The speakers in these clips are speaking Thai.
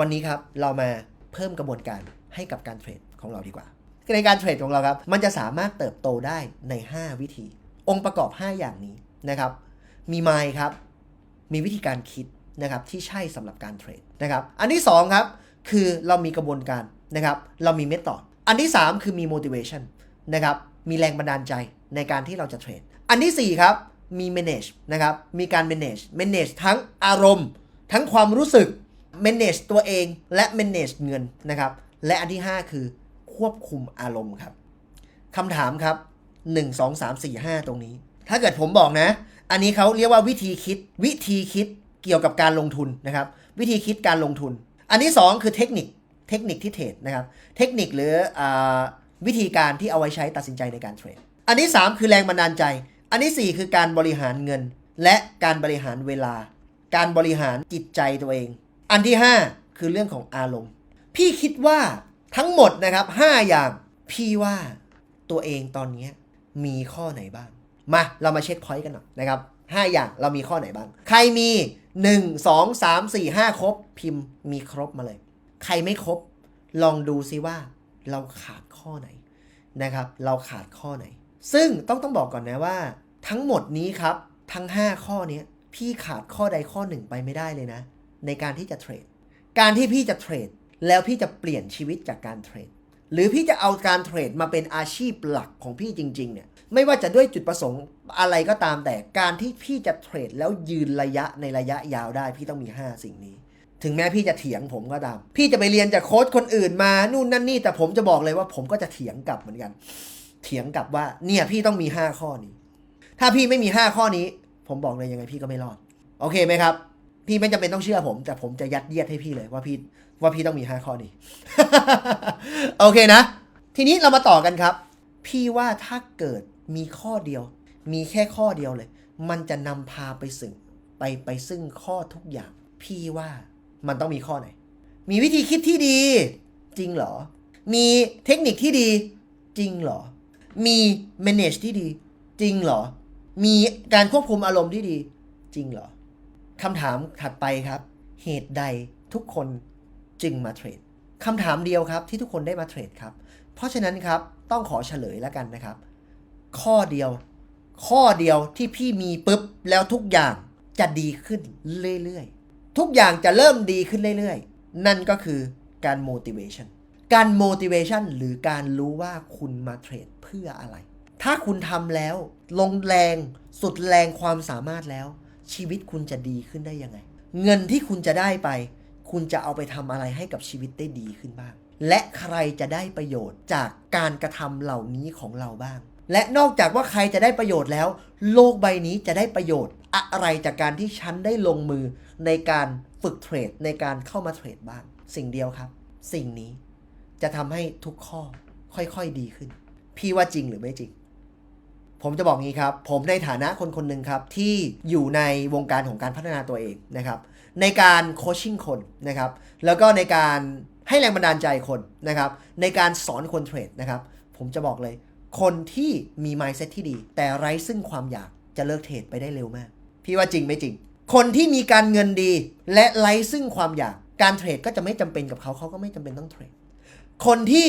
วันนี้ครับเรามาเพิ่มกระบวนการให้กับการเทรดของเราดีกว่า ในการเทรดของเราครับ มันจะสามารถเติบโตได้ใน 5 วิธี องค์ประกอบ 5 อย่างนี้นะครับ มี mind ครับ มีวิธีการคิดนะครับที่ใช่สำหรับการเทรดนะครับ อันที่ 2 ครับ คือเรามีกระบวนการนะครับ เรามีเมธอดอันที่ 3 คือมี motivation นะครับ มีแรงบันดาลใจในการที่เราจะเทรด อันทีสี่4 ครับ มี manage นะครับ มีการ manage manage ทั้งอารมณ์ ทั้งความรู้สึก manage ตัวเองและ manage เงินนะครับ และอันที่ 5 คือควบคุมอารมณ์ครับคำถามครับ 1 2 3 4 5 ตรงนี้ ถ้าเกิดผมบอกนะ อันนี้เขาเรียกว่าวิธีคิด วิธีคิดเกี่ยวกับการลงทุนนะครับ วิธีคิดการลงทุน อันที่ 2 คือเทคนิคเทคนิคที่เทรดนะครับ เทคนิคหรืออวิธีการที่เอาไว้ใช้ตัดสินใจในการเทรด อันที่ 3 คือแรงบันดาลใจ อันที่ 4 คือการบริหารเงิน และการบริหารเวลา การบริหารจิตใจตัวเอง อันที่ 5 คือเรื่องของอารมณ์ พี่คิดว่าทั้งหมดนะครับ 5 อย่างพี่ว่าตัวเองตอนนี้มีข้อไหนบ้าง มาเรามาเช็คพอยต์กันหน่อยนะครับ 5 อย่างเรามีข้อไหนบ้าง ใครมี 1 2 3 4 5 ครบ พิมพ์มีครบมาเลย ใครไม่ครบ ลองดูซิว่าเราขาดข้อไหนนะครับ เราขาดข้อไหน ซึ่งต้องต้องบอกก่อนนะว่า ทั้งหมดนี้ครับทั้ง 5 ข้อนี้พี่ขาดข้อใดข้อหนึ่งไปไม่ได้เลยนะ ในการที่จะเทรด การที่พี่จะเทรด แล้วพี่จะเปลี่ยนชีวิตจากการเทรด หรือพี่จะเอาการเทรดมาเป็นอาชีพหลักของพี่จริง ๆ เนี่ย ไม่ว่าจะด้วยจุดประสงค์อะไรก็ตามแต่ การที่พี่จะเทรดแล้วยืนระยะในระยะยาวได้ พี่ต้องมี 5 สิ่งนี้ ถึงแม้พี่จะเถียงผมก็ตาม พี่จะไปเรียนจากโค้ชคนอื่นมา นู่นนั่นนี่ แต่ผมจะบอกเลยว่าผมก็จะเถียงกลับเหมือนกัน เถียงกลับว่า เนี่ยพี่ต้องมี 5 ข้อนี้ ถ้าพี่ไม่มี 5 ข้อนี้ ผมบอกเลยยังไงพี่ก็ไม่รอด โอเคไหมครับ พี่ไม่จำเป็นต้องเชื่อผม แต่ผมจะยัดเยียดให้พี่เลยว่าพี่ว่าพี่ต้องมี5ข้อนี้ โอเคนะ ทีนี้เรามาต่อกันครับ พี่ว่าถ้าเกิดมีข้อเดียว มีแค่ข้อเดียวเลย มันจะนำพาไปซึ่งไปไปซึ่งข้อทุกอย่าง พี่ว่ามันต้องมีข้อไหน มีวิธีคิดที่ดี จริงเหรอ มีเทคนิคที่ดี จริงเหรอ มี manage ที่ดี จริงเหรอ มีการควบคุมอารมณ์ที่ดี จริงเหรอ คำถามถัดไปครับ เหตุใดทุกคนจึงมาเทรดคำถามเดียวครับที่ทุกคนได้มาเทรดครับ เพราะฉะนั้นครับต้องขอเฉลยแล้วกันนะครับ ข้อเดียว ข้อเดียวที่พี่มีปุ๊บแล้วทุกอย่างจะดีขึ้นเรื่อยๆ ทุกอย่างจะเริ่มดีขึ้นเรื่อยๆ นั่นก็คือการ motivation การ motivation หรือการรู้ว่าคุณมาเทรดเพื่ออะไร ถ้าคุณทำแล้ว ลงแรงสุดแรงความสามารถแล้ว ชีวิตคุณจะดีขึ้นได้ยังไง เงินที่คุณจะได้ไป คุณจะเอาไปทำอะไรให้กับชีวิตได้ดีขึ้นบ้าง และใครจะได้ประโยชน์จากการกระทำเหล่านี้ของเราบ้าง และนอกจากว่าใครจะได้ประโยชน์แล้ว โลกใบนี้จะได้ประโยชน์ อะไรจากการที่ฉันได้ลงมือในการฝึกเทรดในการเข้ามาเทรดบ้าง สิ่งเดียวครับ สิ่งนี้จะทำให้ทุกข้อค่อยๆดีขึ้น พี่ว่าจริงหรือไม่จริง ผมจะบอกงี้ครับ ผมในฐานะคนคนหนึ่งครับ ที่อยู่ในวงการของการพัฒนาตัวเองนะครับ ในการโคชชิ่งคนนะครับ แล้วก็ในการให้แรงบันดาลใจคนนะครับ ในการสอนคนเทรดนะครับ ผมจะบอกเลย คนที่มี mindset ที่ดี แต่ไร้ซึ่งความอยากจะเลิกเทรดไปได้เร็วมาก พี่ว่าจริงไม่จริง คนที่มีการเงินดี และไร้ซึ่งความอยาก การเทรดก็จะไม่จำเป็นกับเขาเขาก็ไม่จำเป็นต้องเทรดคนที่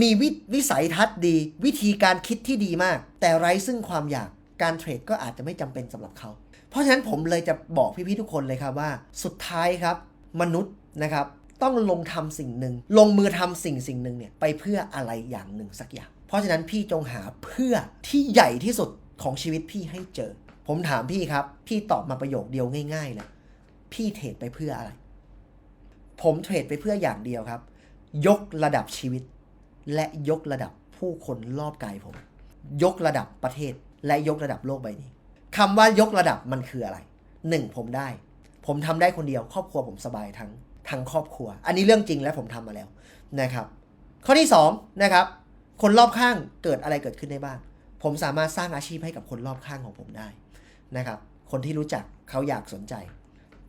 มีววิสัยทัศน์ดี วิธีการคิดที่ดีมาก แต่ไร้ซึ่งความอยากการเทรดก็อาจจะไม่จำเป็นสำหรับเขา เพราะฉะนั้นผมเลยจะบอกพี่ๆทุกคนเลยครับว่า สุดท้ายครับ มนุษย์นะครับต้องลงทำสิ่งหนึ่ง ลงมือทำสิ่งสิ่งหนึ่งเนี่ยไปเพื่ออะไรอย่างหนึ่งสักอย่าง เพราะฉะนั้นพี่จงหาเพื่อที่ใหญ่ที่สุดของชีวิตพี่ให้เจอ ผมถามพี่ครับ พี่ตอบมาประโยคเดียวง่ายๆเลยพี่เทรดไปเพื่ออะไร ผมเทรดไปเพื่ออย่างเดียวครับ ยกระดับชีวิต และยกระดับผู้คนรอบกายผม ยกระดับประเทศและยกระดับโลกใบนี้คำว่ายกระดับมันคืออะไรหนึ่งผมได้ ผมทำได้คนเดียวครอบครัวผมสบายทั้งทั้งครอบครัว อันนี้เรื่องจริงและผมทำมาแล้วนะครับ ข้อที่สองนะครับคนรอบข้างเกิดอะไรเกิดขึ้นได้บ้าง ผมสามารถสร้างอาชีพให้กับคนรอบข้างของผมได้นะครับ คนที่รู้จักเขาอยากสนใจ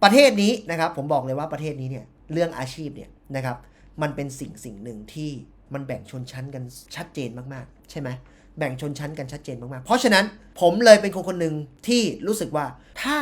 ประเทศนี้นะครับ ผมบอกเลยว่าประเทศนี้เนี่ยเรื่องอาชีพเนี่ยนะครับ มันเป็นสิ่งสิ่งหนึ่งที่ มันแบ่งชนชั้นกันชัดเจนมากๆ ใช่ไหมแบ่งชนชั้นกันชัดเจนมากๆ เพราะฉะนั้นผมเลยเป็นคนคนหนึ่งที่รู้สึกว่าถ้า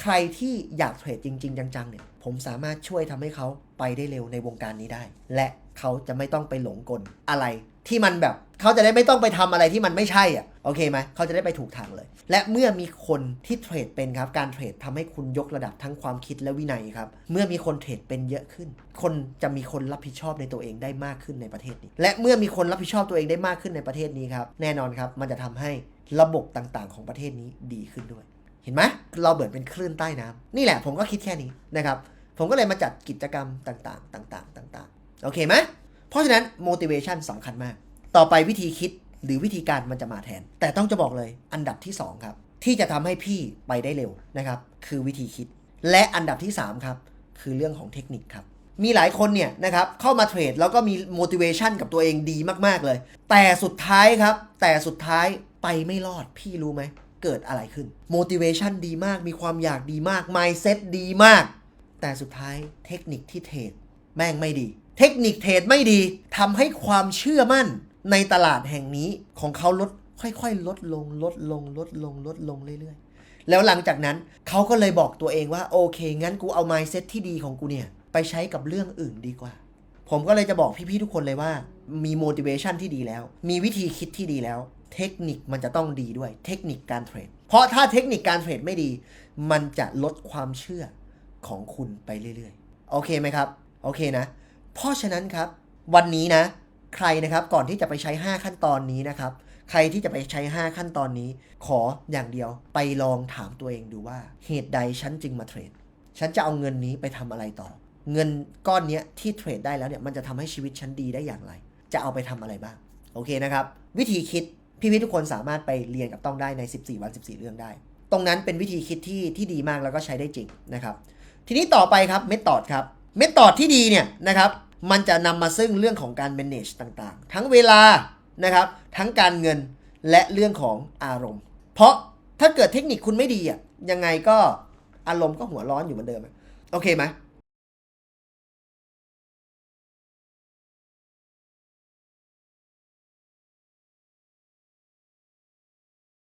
ใครที่อยากเทรดจริง ๆ จังๆเนี่ยผผมสามารถช่วยทำให้เขาไปได้เร็วในวงการนี้ได้ และเขาจะไม่ต้องไปหลงกลอะไรที่มันแบบ เขาจะได้ไม่ต้องไปทำอะไรที่มันไม่ใช่อะโอเคไหมเขาจะได้ไปถูกทางเลย และเมื่อมีคนที่เทรดเป็นครับ การเทรดทำให้คุณยกระดับทั้งความคิดและวินัยครับ เมื่อมีคนเทรดเป็นเยอะขึ้น คนจะมีคนรับผิดชอบในตัวเองได้มากขึ้นในประเทศนี้ และเมื่อมีคนรับผิดชอบตัวเองได้มากขึ้นในประเทศนี้ครับ แน่นอนครับ มันจะทำให้ระบบต่างๆ ของประเทศนี้ดีขึ้นด้วย เห็นไหมเราเหมือนเป็นคลื่นใต้น้ำนี่แหละผมก็คิดแค่นี้นะครับผมก็เลยมาจัดกิจกรรมต่างๆ ต่างๆ ต่างๆ โอเคไหมเพราะฉะนั้น motivation สำคัญมาก ต่อไปวิธีคิดหรือวิธีการมันจะมาแทน แต่ต้องจะบอกเลยอันดับที่ 2 ครับ ที่จะทำให้พี่ไปได้เร็วนะครับ คือวิธีคิด และอันดับที่ 3 ครับ คือเรื่องของเทคนิคครับ มีหลายคนเนี่ยนะครับเข้ามาเทรดแล้วก็มี motivation กับตัวเองดีมากๆเลย แต่สุดท้ายครับ แต่สุดท้ายไปไม่รอดพี่รู้ไหมเกิดอะไรขึ้น motivation ดีมากมีความอยากดีมาก mindset ดีมาก แต่สุดท้ายเทคนิคที่เทรดแม่งไม่ดี เทคนิคเทรดไม่ดีทำให้ความเชื่อมั่น ในตลาดแห่งนี้ของเขาลดค่อยๆ ลดลงลดลงลดลงลดลงเรื่อยๆ แล้วหลังจากนั้นเขาก็เลยบอกตัวเองว่าโอเค งั้นกูเอา mindset ที่ดีของกูเนี่ย ไปใช้กับเรื่องอื่นดีกว่า ผมก็เลยจะบอกพี่ๆทุกคนเลยว่า มี motivation ที่ดีแล้ว มีวิธีคิดที่ดีแล้ว เทคนิคมันจะต้องดีด้วย เทคนิคการเทรด เพราะถ้าเทคนิคการเทรดไม่ดี มันจะลดความเชื่อของคุณไปเรื่อยๆ โอเคไหมครับ โอเคนะ เพราะฉะนั้นครับ วันนี้นะ ใครนะครับก่อนที่จะไปใช้ 5 ขั้นตอนนี้นะครับ ใครที่จะไปใช้ 5 ขั้นตอนนี้ ขออย่างเดียวไปลองถามตัวเองดูว่า เหตุใดฉันจึงมาเทรด ฉันจะเอาเงินนี้ไปทำอะไรต่อ เงินก้อนนี้ที่เทรดได้แล้วเนี่ยมันจะทำให้ชีวิตฉันดีได้อย่างไร จะเอาไปทำอะไรบ้าง โอเคนะครับ วิธีคิดพี่ๆทุกคนสามารถไปเรียนกับต้องได้ใน 14 วัน 14 เรื่องได้ ตรงนั้นเป็นวิธีคิดที่ที่ดีมากแล้วก็ใช้ได้จริงนะครับ ทีนี้ต่อไปครับเมธอดครับเมธอดที่ดีเนี่ยนะครับ มันจะนำมาซึ่งเรื่องของการ manage ต่างๆ ทั้งเวลานะครับ ทั้งการเงินและเรื่องของอารมณ์ เพราะถ้าเกิดเทคนิคคุณไม่ดีอะยังไงก็อารมณ์ก็หัวร้อนอยู่เหมือนเดิมโอเคไหม